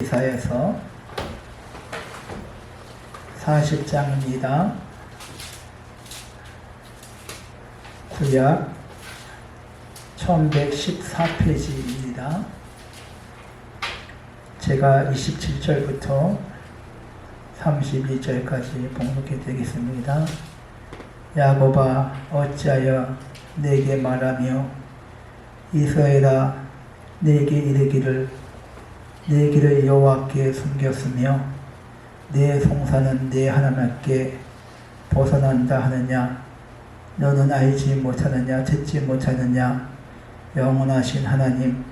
이사에서 40장입니다. 구약 1114페이지입니다. 제가 27절부터 32절까지 봉독해 드리겠습니다. 야곱아 어찌하여 내게 말하며 이스라엘아 내게 이르기를 내 길을 여호와께 숨겼으며 내 송사는 내 하나님께 벗어난다 하느냐? 너는 알지 못하느냐? 듣지 못하느냐? 영원하신 하나님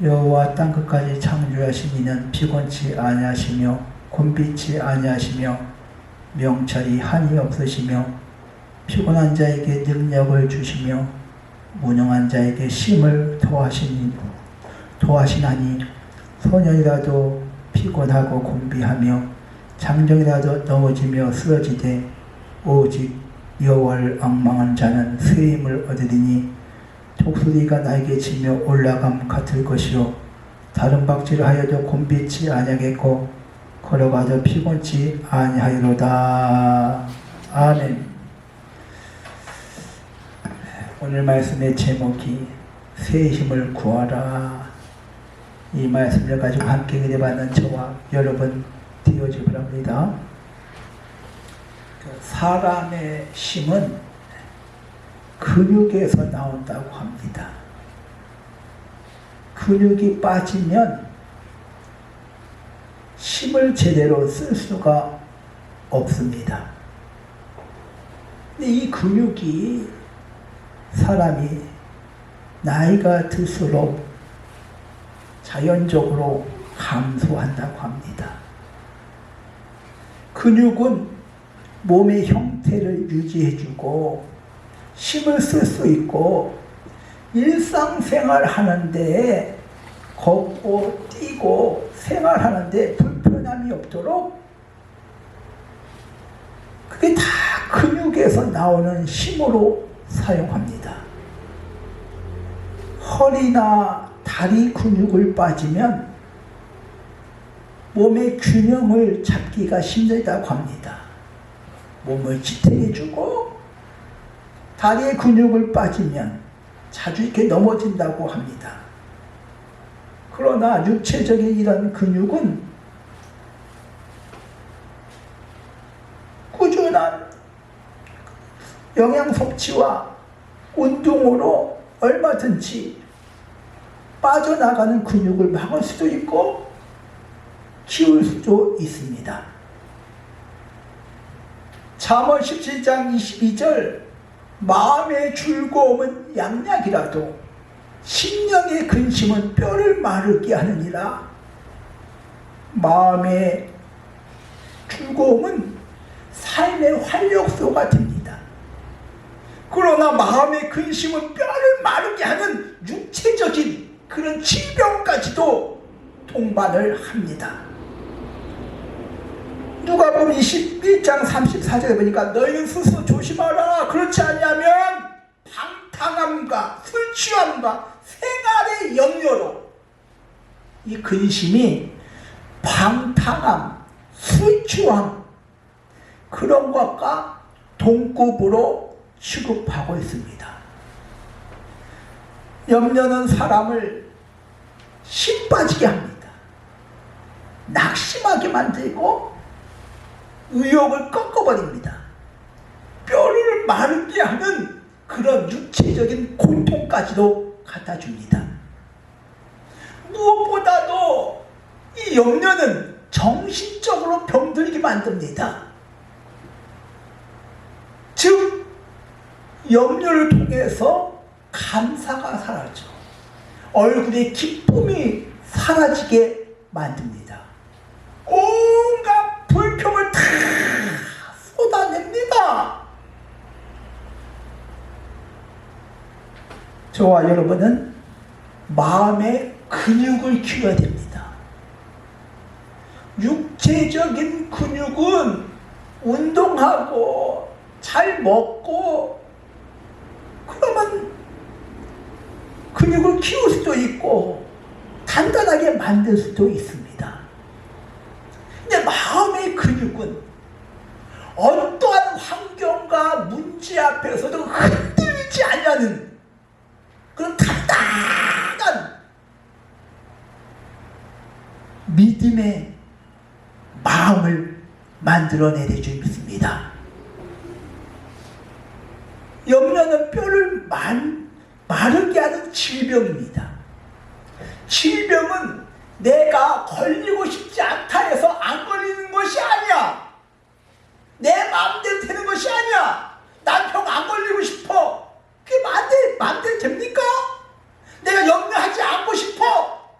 여호와 땅 끝까지 창조하신 이는 피곤치 아니하시며 곤비치 아니하시며 명철이 한이 없으시며 피곤한 자에게 능력을 주시며 무능한 자에게 심을 토하시니 토하시나니 소년이라도 피곤하고 곤비하며 장정이라도 넘어지며 쓰러지되 오직 여호와를 앙망한 자는 쓰임을 얻으리니 독수리가 날개 치며 올라감 같을 것이요. 다른 박질을 하여도 곤비치 아니하겠고 걸어가도 피곤치 아니하리로다. 아멘. 오늘 말씀의 제목이 새 힘을 구하라 이 말씀을 가지고 함께 기대받는 저와 여러분 되어지 바랍니다. 그 사람의 힘은 근육에서 나온다고 합니다. 근육이 빠지면 힘을 제대로 쓸 수가 없습니다. 이 근육이 사람이 나이가 들수록 자연적으로 감소한다고 합니다. 근육은 몸의 형태를 유지해주고 힘을 쓸 수 있고 일상생활 하는데 걷고 뛰고 생활하는데 불편함이 없도록 그게 다 근육에서 나오는 힘으로 사용합니다. 허리나 다리 근육을 빠지면 몸의 균형을 잡기가 힘들다고 합니다. 몸을 지탱해주고 다리의 근육을 빠지면 자주 이렇게 넘어진다고 합니다. 그러나 육체적인 이런 근육은 꾸준한 영양 섭취와 운동으로 얼마든지 빠져나가는 근육을 막을 수도 있고 키울 수도 있습니다. 잠언 17장 22절 마음의 즐거움은 양약이라도 심령의 근심은 뼈를 마르게 하느니라 마음의 즐거움은 삶의 활력소가 됩니다. 그러나 마음의 근심은 뼈를 마르게 하는 육체적인 그런 질병까지도 동반을 합니다. 누가 보면 21장 34절에 보니까 너희는 스스로 조심하라. 그렇지 않냐면 방탕함과 술 취함과 생활의 염려로 이 근심이 방탕함, 술 취함 그런 것과 동급으로 취급하고 있습니다. 염려는 사람을 힘 빠지게 합니다. 낙심하게 만들고 의욕을 꺾어버립니다. 뼈를 마르게 하는 그런 육체적인 고통까지도 갖다 줍니다. 무엇보다도 이 염려는 정신적으로 병들게 만듭니다. 즉, 염려를 통해서 감사가 사라져. 얼굴에 기쁨이 사라지게 만듭니다. 온갖 불평을 다 쏟아냅니다. 저와 여러분은 마음의 근육을 키워야 됩니다. 육체적인 근육은 운동하고 잘 먹고 그러면 근육을 키울 수도 있고 단단하게 만들 수도 있습니다. 근육은 어떠한 환경과 문제 앞에서도 흔들리지 않냐는 그런 단단한 믿음의 마음을 만들어내려 줄 믿습니다. 염려는 뼈를 만, 마르게 하는 질병입니다. 질병은 내가 걸리고 싶지 않다 해서 안 걸리는 것이 아니야. 내 마음대로 되는 것이 아니야. 난 병 안 걸리고 싶어. 그게 마음대로, 마음대로 됩니까? 내가 염려하지 않고 싶어.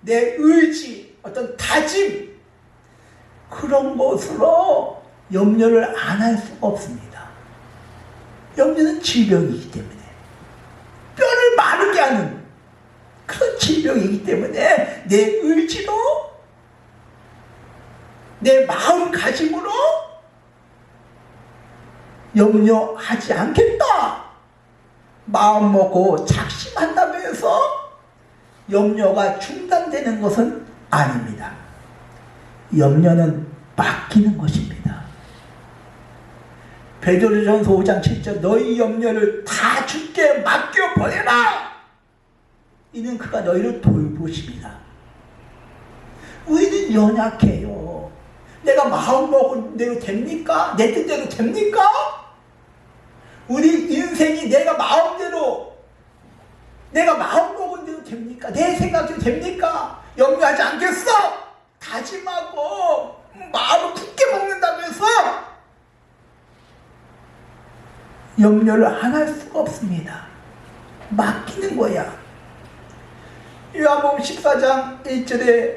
내 의지, 어떤 다짐, 그런 것으로 염려를 안 할 수가 없습니다. 염려는 질병이기 때문에. 마르게 하는 그런 질병이기 때문에 내 의지로 내 마음가짐으로 염려하지 않겠다. 마음 먹고 작심한다고 해서 염려가 중단되는 것은 아닙니다. 염려는 맡기는 것입니다. 베드로전서 5장 7절 너희 염려를 다 주께 맡겨 버려라. 이는 그가 너희를 돌보십니다. 우리는 연약해요. 내가 마음 먹은 대로 됩니까? 내 뜻대로 됩니까? 우리 인생이 내가 마음대로 내가 마음 먹은 대로 됩니까? 내 생각대로 됩니까? 염려하지 않겠어. 다짐하고 마음을 굳게 먹는다고 해서 염려를 안 할 수가 없습니다. 맡기는 거야. 요한복음 14장 1절에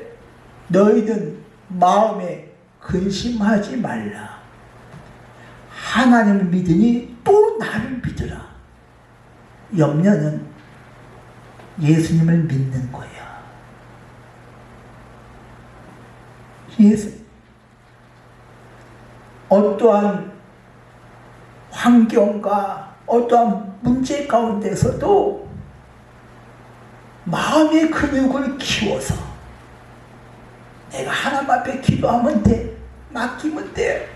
너희는 마음에 근심하지 말라. 하나님을 믿으니 또 나를 믿으라. 염려는 예수님을 믿는 거야. 예수. 어떠한 환경과 어떠한 문제 가운데서도 마음의 근육을 키워서 내가 하나님 앞에 기도하면 돼. 맡기면 돼.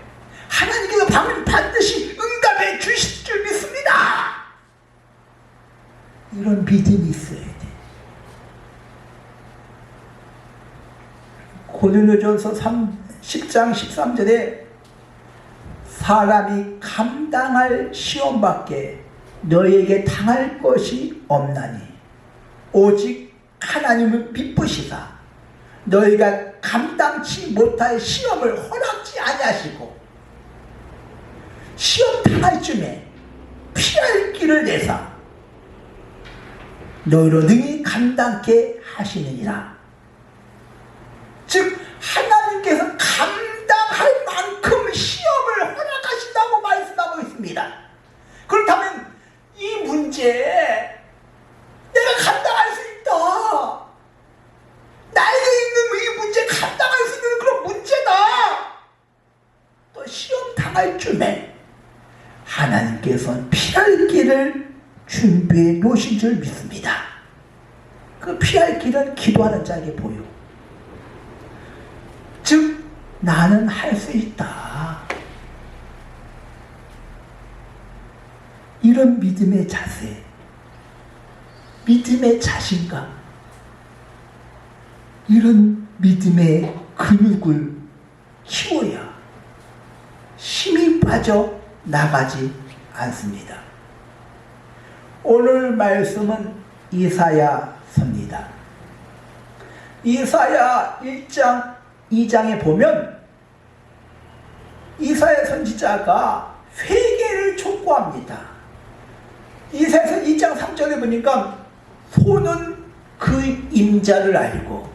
하나님께서 반- 반드시 응답해 주실 줄 믿습니다. 이런 믿음이 있어야 돼. 고린도전서 3, 10장 13절에 사람이 감당할 시험밖에 너에게 당할 것이 없나니 오직 하나님을 기쁘시다. 너희가 감당치 못할 시험을 허락지 아니하시고 시험 당할 쯤에 피할 길을 내사 너희로 능히 감당케 하시느니라. 즉 하나님께서 감당할 만큼 시험을 허락하신다고 말씀하고 있습니다. 그렇다면 이 문제 내가 감당할 수 있다. 나에게 있는 이 문제 감당할 수 있는 그런 문제다. 또 시험 당할 쯤에 하나님께서 피할 길을 준비해 놓으신 줄 믿습니다. 그 피할 길은 기도하는 자에게 보여. 즉 나는 할 수 있다. 이런 믿음의 자세, 믿음의 자신감, 이런 믿음의 근육을 키워야 힘이 빠져 나가지 않습니다. 오늘 말씀은 이사야서입니다. 이사야 1장 2장에 보면 이사야 선지자가 회개를 촉구합니다. 이사야서 2장 3절에 보니까 소는 그 임자를 알고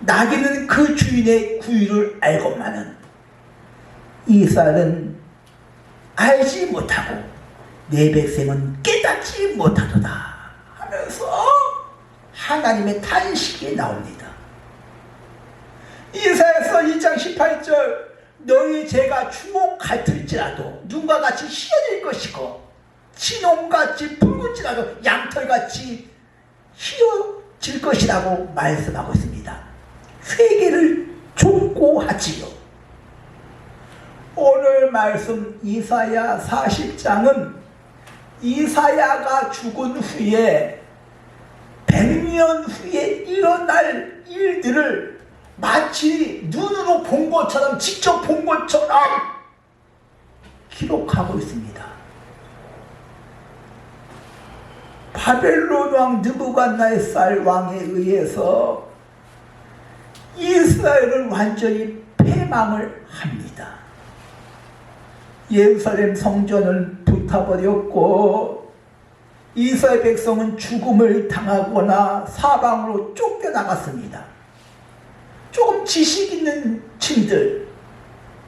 나귀는 그 주인의 구유를 알고만은 이스라엘은 알지 못하고 내 백성은 깨닫지 못하도다 하면서 하나님의 탄식이 나옵니다. 이사야서 2장 18절 너희 죄가 주목 같을지라도 눈과 같이 휘어질 것이고 진홍같이 붉을지라도 양털같이 휘어질 것이라고 말씀하고 있습니다. 회개를 촉구하지요. 말씀 이사야 40장은 이사야가 죽은 후에 100년 후에 일어날 일들을 마치 눈으로 본 것처럼 직접 본 것처럼 기록하고 있습니다. 바벨론 왕 느부갓네살 왕에 의해서 이스라엘을 완전히 패망을 합니다. 예루살렘 성전을 불타버렸고 이스라엘 백성은 죽음을 당하거나 사방으로 쫓겨나갔습니다. 조금 지식 있는 층들,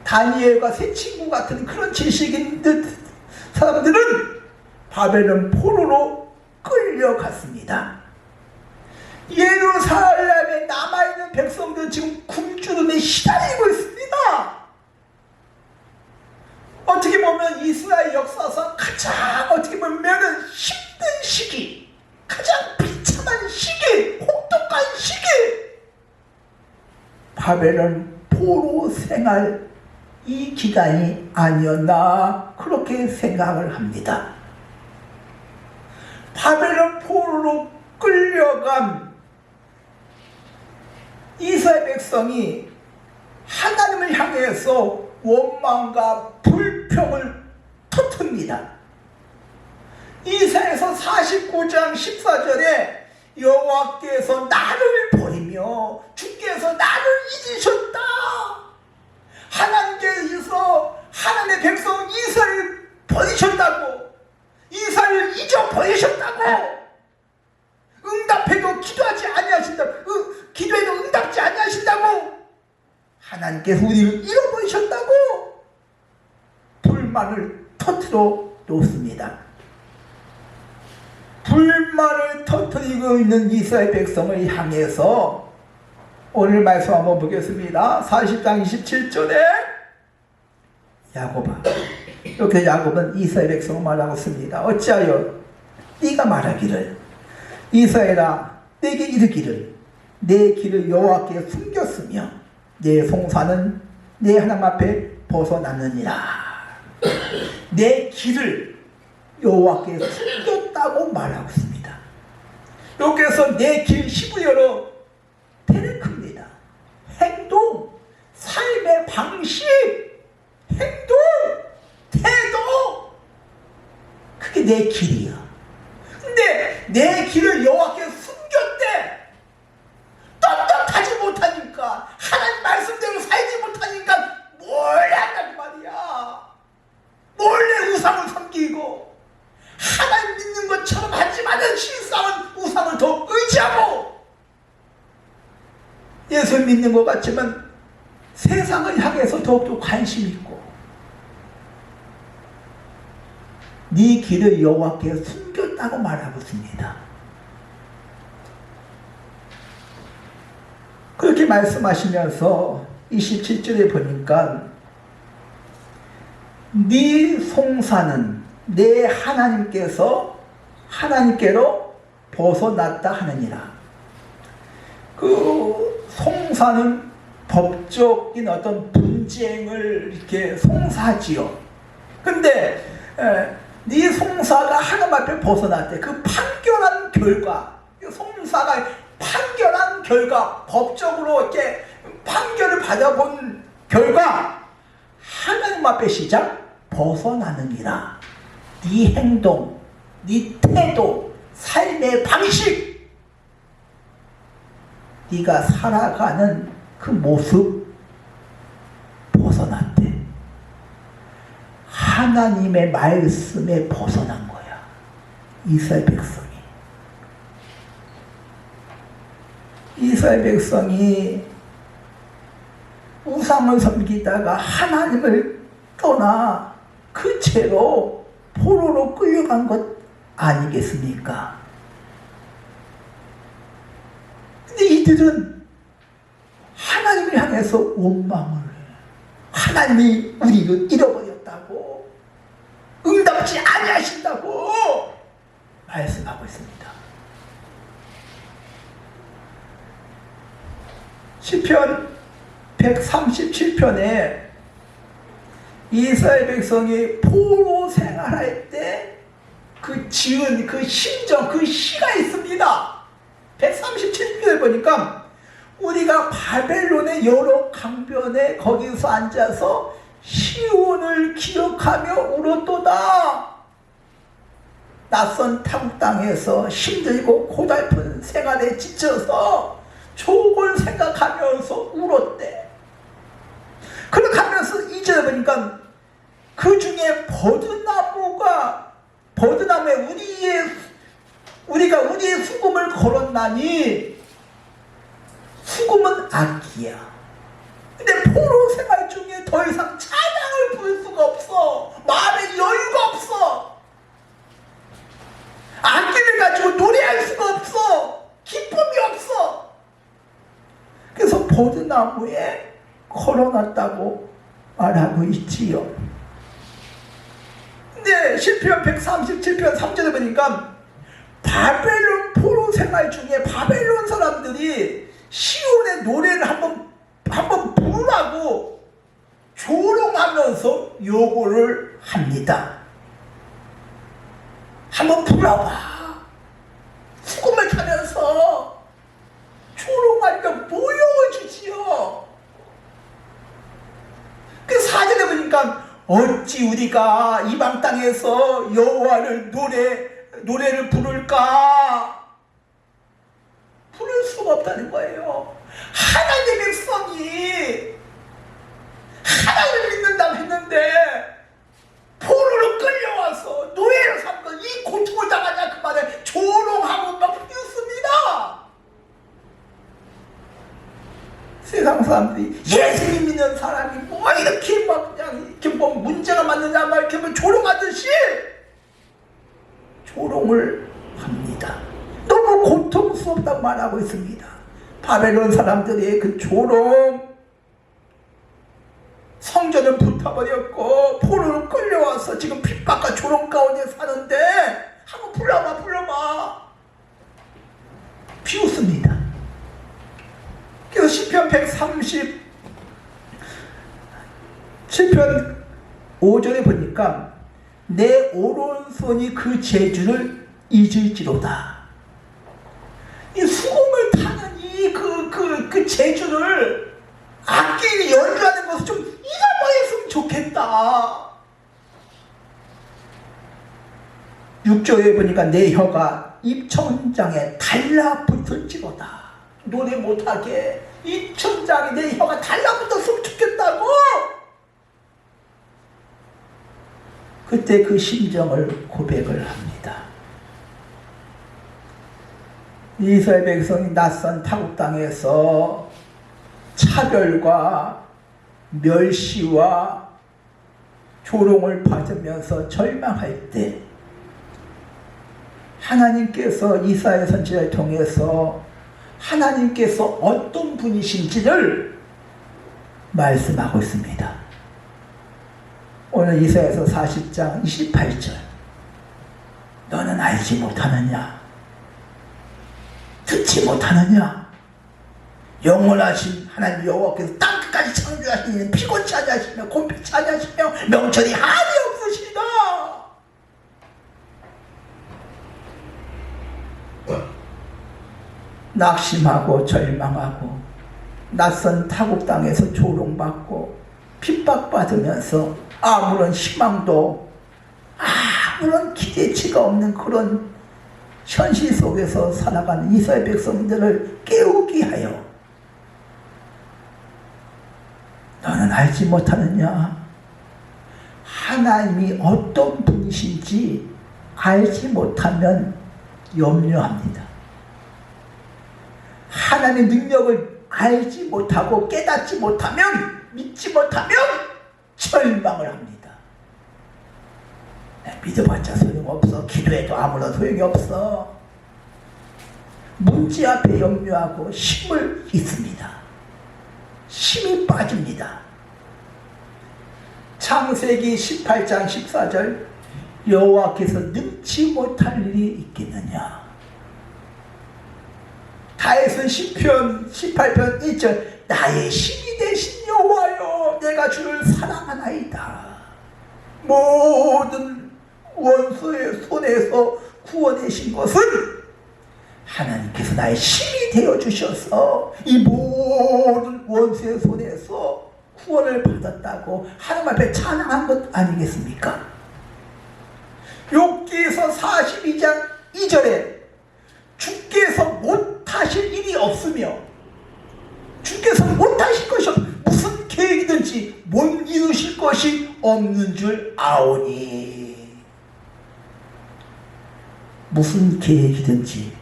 다니엘과 새 친구 같은 그런 지식 있는 사람들은 바벨론 포로로 끌려갔습니다. 예루살렘에 남아있는 백성들은 지금 굶주림에 시달리고 있습니다. 어떻게 보면 이스라엘 역사상 가장 어떻게 보면 힘든 시기, 가장 비참한 시기, 혹독한 시기, 바벨론 포로 생활 이 기간이 아니었나 그렇게 생각을 합니다. 바벨론 포로로 끌려간 이스라엘 백성이 하나님을 향해서 원망과 불평을 터뜨립니다. 이사에서 49장 14절에 여호와께서 나를 버리며 주께서 나를 잊으셨다. 하나님께서 하나님의 백성 이스라엘 버리셨다고 잊어 버리셨다고 응답해도 기도하지 아니하신다고 으, 기도해도 응답지 아니하신다고 하나님께서 우리를 잃어버리셨다고 불만을 터트려 놓습니다. 불만을 터트리고 있는 이스라엘 백성을 향해서 오늘 말씀 한번 보겠습니다. 40장 27절에 야곱아 이렇게 야곱은 이스라엘 백성을 말하고 있습니다. 어찌하여 네가 말하기를 이스라엘아 내게 이르기를 내 길을 여호와께 숨겼으며 내 송사는 내 하나님 앞에 벗어났느니라 내 길을 여호와께 숨겼다고 말하고 있습니다. 여기에서 내길 히브리어로 테레크입니다. 행동, 삶의 방식, 행동, 태도. 내 길이야. 근데 내 길을 여호와께 숨겼대. 떳떳하지 못하니까 하나님 말씀대로 살지 못하니까 몰래 한다는 말이야. 몰래 우상을 섬기고 하나님 믿는 것처럼 하지만은 실상은 우상을 더 의지하고 예수 믿는 것 같지만 세상을 향해서 더욱더 관심 있고 네 길을 여호와께 숨겼다고 말하고 있습니다. 그렇게 말씀하시면서 27절에 보니까 네 송사는 내 하나님께서 하나님께로 벗어났다 하느니라. 그 송사는 법적인 어떤 분쟁을 이렇게 송사지요. 근데 에, 네 송사가 하나님 앞에 벗어났대. 그 판결한 결과, 그 송사가 판결한 결과, 법적으로 이렇게 판결을 받아본 결과 하나님 앞에 시작 벗어나느니라. 네 행동, 네 태도, 삶의 방식, 네가 살아가는 그 모습 벗어났대. 하나님의 말씀에 벗어난 거야. 이스라엘 백성이. 이스라엘 백성이 우상을 섬기다가 하나님을 떠나 그 채로 포로로 끌려간 것 아니겠습니까? 근데 이들은 하나님을 향해서 원망을 해. 하나님이 우리를 잃어버렸다고 응답지 아니하신다고 말씀하고 있습니다. 시편 137편에 이스라엘 백성이 포로 생활할 때 그 지은 그 심정 그 시가 있습니다. 137편을 보니까 우리가 바벨론의 여러 강변에 거기서 앉아서 시온을 기억하며 울었도다. 낯선 타국 땅에서 힘들고 고달픈 생활에 지쳐서 족을 생각하면서 울었대. 그렇게 하면서 이제 보니까 그 중에 버드나무가 버드나무에 우리의 우리가 우리의 수금을 걸었나니 수금은 악기야. 근데 포로 생활 중에 더 이상 찬 부를 수가 없어. 마음에 여유가 없어. 악기를 가지고 노래할 수가 없어. 기쁨이 없어. 그래서 버드나무에 걸어놨다고 말하고 있지요. 근데 시편 137편 3절에 보니까 바벨론 포로 생활 중에 바벨론 사람들이 시온의 노래를 한번 한번 부르라고 조롱하면서 요구를 합니다. 한번 불러봐. 수금을 타면서 조롱하니까 모욕을 주지요. 그 사전에 보니까 어찌 우리가 이방 땅에서 여호와를 노래 노래를 부를까? 부를 수가 없다는 거예요. 하나님의 하나님을 했는데 포로로 끌려와서 노예로 삼고 이 고통을 당하냐 그 말에 조롱하고 막 비웃습니다. 세상 사람들이 예수님 믿는 사람이 뭐 이렇게 막 그냥 이렇게 뭐 문제가 많느냐 막 이렇게 뭐 조롱하듯이 조롱을 합니다. 너무 고통스럽다고 말하고 있습니다. 바벨론 사람들의 그 조롱 성전은 붙어버렸고 포로로 끌려와서 지금 핍박과 조롱 가운데 사는데 한번 불러봐 불러봐 비웃습니다. 그래서 시편 130 시편 5절에 보니까 내 오른손이 그 재주를 잊을지로다. 이 수공을 타는 이그그그 재주를 악기를 연주하는 것을 좀 잊어버렸으면 좋겠다. 6절에 보니까 내 혀가 입천장에 달라붙을지로다. 노래 못하게 입천장에 내 혀가 달라붙었으면 좋겠다고. 그때 그 심정을 고백을 합니다. 이스라엘 백성이 낯선 타국 땅에서 차별과 멸시와 조롱을 받으면서 절망할 때 하나님께서 이사야 선지자를 통해서 하나님께서 어떤 분이신지를 말씀하고 있습니다. 오늘 이사야서 40장 28절. 너는 알지 못하느냐? 듣지 못하느냐 영원하신 하나님 여호와께서 땅끝까지 창조하시니 피곤치 아니하시며 곰피치 아니하시며 명철이 한이 없으시다. 낙심하고 절망하고 낯선 타국 땅에서 조롱받고 핍박받으면서 아무런 희망도 아무런 기대치가 없는 그런 현실 속에서 살아가는 이스라엘 백성들을 깨우기 하여 알지 못하느냐 하나님이 어떤 분이신지 알지 못하면 염려합니다. 하나님의 능력을 알지 못하고 깨닫지 못하면 믿지 못하면 절망을 합니다. 네, 믿어봤자 소용없어. 기도해도 아무런 소용이 없어. 문제 앞에 염려하고 힘을 잃습니다. 힘이 빠집니다. 창세기 18장 14절 여호와께서 능치 못할 일이 있겠느냐? 다윗은 시편 18편 1절 나의 힘이 되신 여호와여 내가 주를 사랑하나이다. 모든 원수의 손에서 구원하신 것은 하나님께서 나의 힘이 되어 주셔서 이 모든 원수의 손에서 구원을 받았다고 하나님 앞에 찬양한 것 아니겠습니까? 욥기에서 42장 2절에 주께서 못하실 일이 없으며 주께서 못하실 것이 없 무슨 계획이든지 못 이루실 것이 없는 줄 아오니 무슨 계획이든지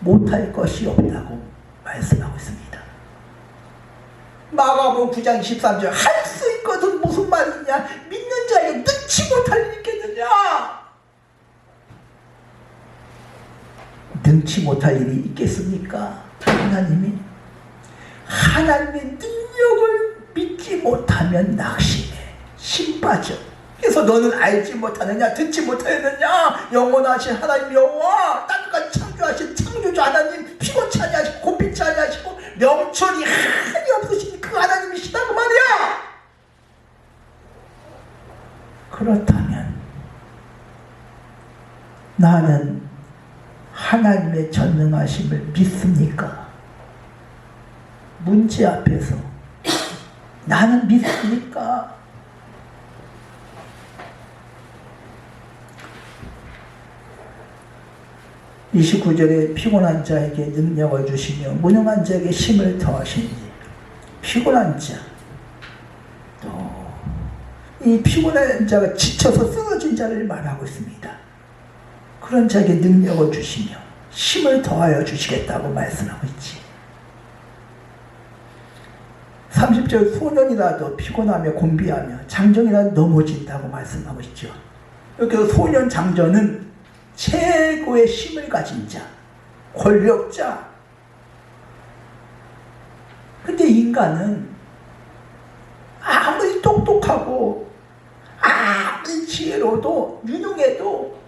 못할 것이 없다고 말씀하고 있습니다. 마가복음 9장 13절. 할 수 있거든. 무슨 말이냐? 믿는 자에게 능치 못할 일이 있겠느냐? 능치 못할 일이 있겠습니까? 하나님이 하나님의 능력을 믿지 못하면 낙심해. 심 빠져 그래서 너는 알지 못하느냐? 듣지 못하느냐? 영원하신 하나님 여호와 땅까지 창조하신 창조주 하나님 피곤치 아니하시고 고삐치 아니하시고 명철이 한이 없으신 그 하나님이시다 그 말이야 그렇다면 나는 하나님의 전능하심을 믿습니까? 문제 앞에서 나는 믿습니까? (29절에) 피곤한 자에게 능력을 주시며 무능한 자에게 힘을 더하시니 피곤한 자 또 이 피곤한 자가 지쳐서 쓰러진 자를 말하고 있습니다. 그런 자에게 능력을 주시며 힘을 더하여 주시겠다고 말씀하고 있지. 30절 소년이라도 피곤하며 곤비하며 장정이라도 넘어진다고 말씀하고 있죠. 여기서 소년 장전은 최고의 힘을 가진 자, 권력자. 근데 인간은 아무리 똑똑하고 아무리 지혜로도 유능해도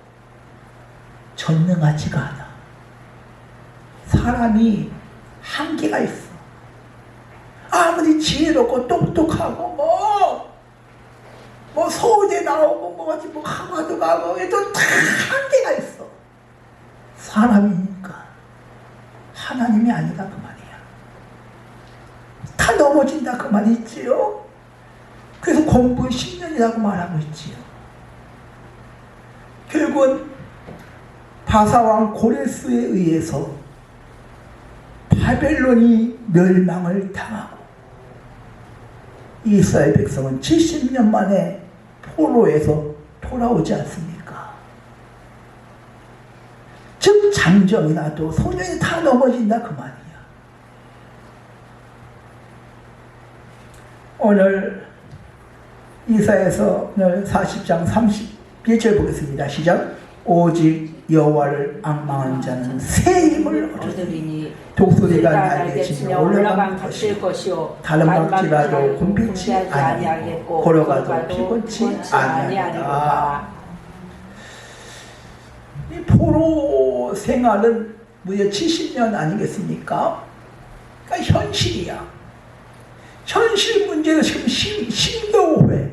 전능하지가 않아. 사람이 한계가 있어. 아무리 지혜롭고 똑똑하고 뭐, 뭐 서울대 나오고 뭐 어디 뭐 하버드 가고 해도 다 한계가 있어. 사람이니까 하나님이 아니다 그 말이야. 다 넘어진다 그 말이지요. 그래서 공부 10년이라고 말하고 있지요. 결국은 바사왕 고레스에 의해서 바벨론이 멸망을 당하고 이스라엘 백성은 70년 만에 포로에서 돌아오지 않습니까? 즉 장정이라도 소년이 다 넘어진다 그 말이야. 오늘 이사에서 오늘 40장 31절 보겠습니다. 시작. 오직 여호와를 악망한 자는 새 힘을 얻으리니 독수리가 날개 치며 올라간 것이 것이요 다른 곰빛이 곰빛이 아니하고 걸어가도 피곤치 아니하리라. 이 포로 생활은 무려 70년 아니겠습니까? 그러니까 현실이야. 현실 문제는 지금 심, 심도회.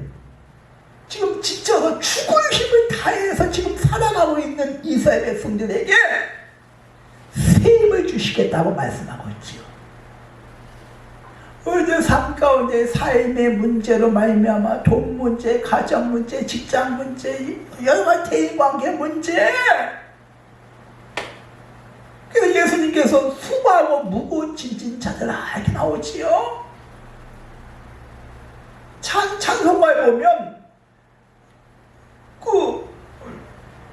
지금 지쳐서 죽을 힘을 다해서 지금 살아가고 있는 이스라엘 백성들에게 새 힘을 주시겠다고 말씀하고 있지요. 어제 삶 가운데 삶의 문제로 말미암아 돈 문제, 가정 문제, 직장 문제, 여러 가지 대인 관계 문제. 그래서 예수님께서 수고하고 무거운 짐진 자들아 이렇게 나오지요. 찬 찬송가에 보면 그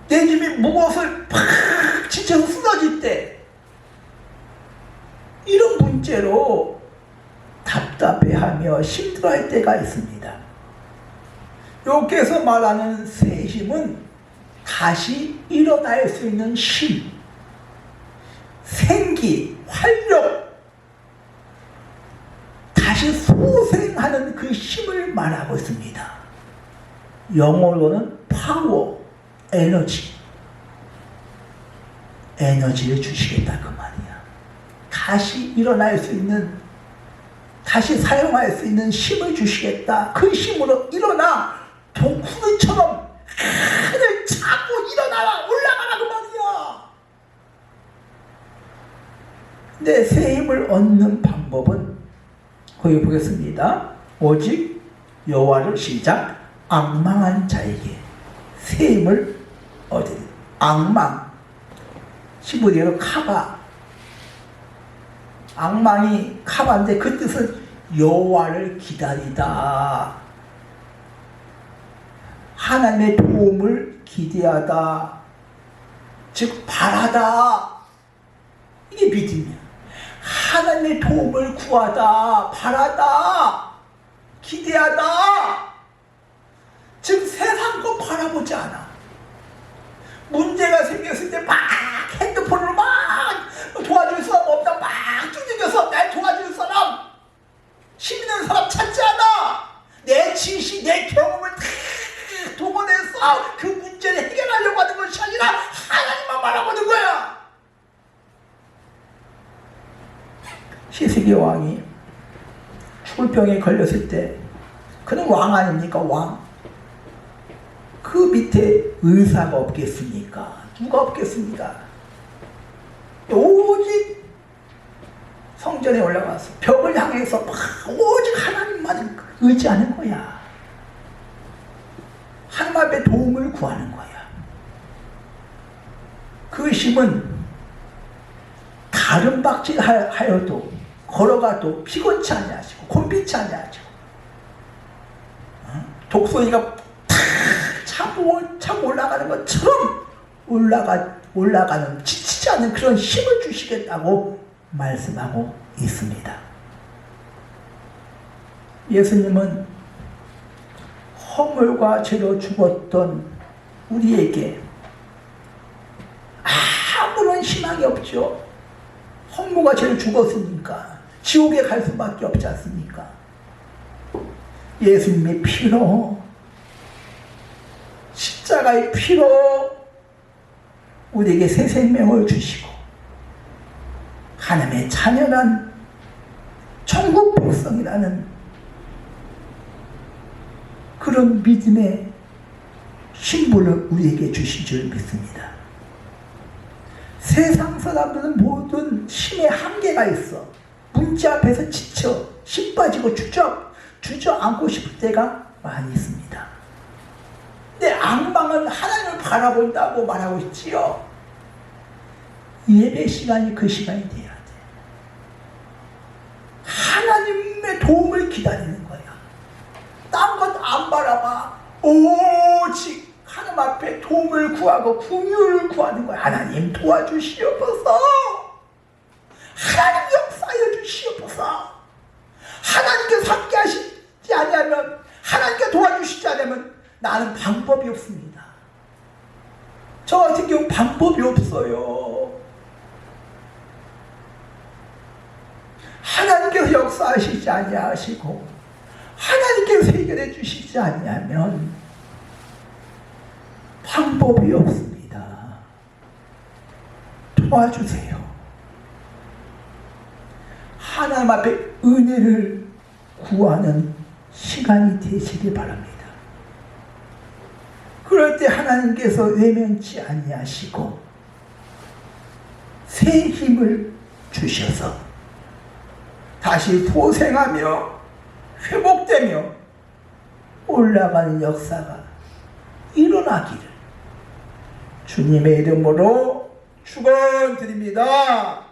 내 집이 무거워서 팍 지쳐서 쓰러질 때 이런 문제로 답답해하며 힘들어할 때가 있습니다. 여기서 말하는 새 힘은 다시 일어날 수 있는 힘, 생기, 활력, 다시 소생하는 그 힘을 말하고 있습니다. 영어로는 파워, 에너지. 에너지를 주시겠다 그 말이야. 다시 일어날 수 있는 다시 사용할 수 있는 힘을 주시겠다. 그 힘으로 일어나 독수리처럼 하늘 차고 일어나라 올라가라 그 말이야. 내새 힘을 얻는 방법은 거기 보겠습니다. 오직 여호와를 시작 악망한 자에게 새 힘을 얻으리. 악망 15대로 카바 악망이 카바인데 그 뜻은 여호와를 기다리다. 하나님의 도움을 기대하다. 즉 바라다. 이게 믿음이야. 하나님의 도움을 구하다. 바라다. 기대하다. 즉 세상 거 바라보지 않아. 문제가 생겼을 때 막 핸드폰으로 막 도와줄 사람 없다 막 두들겨서 날 도와줄 사람. 힘 있는 사람 찾지 않아. 내 지식 내 경험을 다 동원해서 그 문제를 해결하려고 하는 것이 아니라 하나님만 바라보는 거야. 시세기 왕이 죽을 병에 걸렸을 때 그는 왕 아닙니까? 왕 그 밑에 의사가 없겠습니까? 누가 없겠습니까? 오직 성전에 올라가서 벽을 향해서 막 오직 하나님만 의지하는 거야. 하나님 앞에 도움을 구하는 거야. 그 힘은 다른 박질 하여도 걸어가도 피곤치 아니하시고 곤피치 아니하시고 어? 독소리가 차고 차고 올라가는 것처럼 올라가 올라가는 지치지 않는 그런 힘을 주시겠다고 말씀하고 있습니다. 예수님은 허물과 죄로 죽었던 우리에게 아무런 희망이 없죠. 허물과 죄로 죽었으니까 지옥에 갈 수밖에 없지 않습니까? 예수님의 피로 십자가의 피로 우리에게 새 생명을 주시고 하나님의 자녀란 천국 백성이라는 그런 믿음의 신분을 우리에게 주신 줄 믿습니다. 세상 사람들은 모든 힘의 한계가 있어. 문제 앞에서 지쳐, 힘 빠지고 주저, 주저앉고 싶을 때가 많이 있습니다. 내 악망은 하나님을 바라본다고 말하고 있지요. 예배 시간이 그 시간이 돼야 돼. 하나님의 도움을 기다리는 거야. 딴 것 안 바라봐. 오직 하나님 앞에 도움을 구하고 궁유를 구하는 거야. 하나님 도와주시옵소서. 하나님 역사해 주시옵소서. 하나님께서 함께 하시지 아니하면 하나님께 도와주시지 않으면 나는 방법이 없습니다. 저 같은 경우 방법이 없어요. 하나님께서 역사하시지 아니하시고 하나님께서 해결해 주시지 아니하면 방법이 없습니다. 도와주세요. 하나님 앞에 은혜를 구하는 시간이 되시길 바랍니다. 그럴 때 하나님께서 외면치 아니하시고 새 힘을 주셔서 다시 도생하며 회복되며 올라가는 역사가 일어나기를 주님의 이름으로 축원드립니다.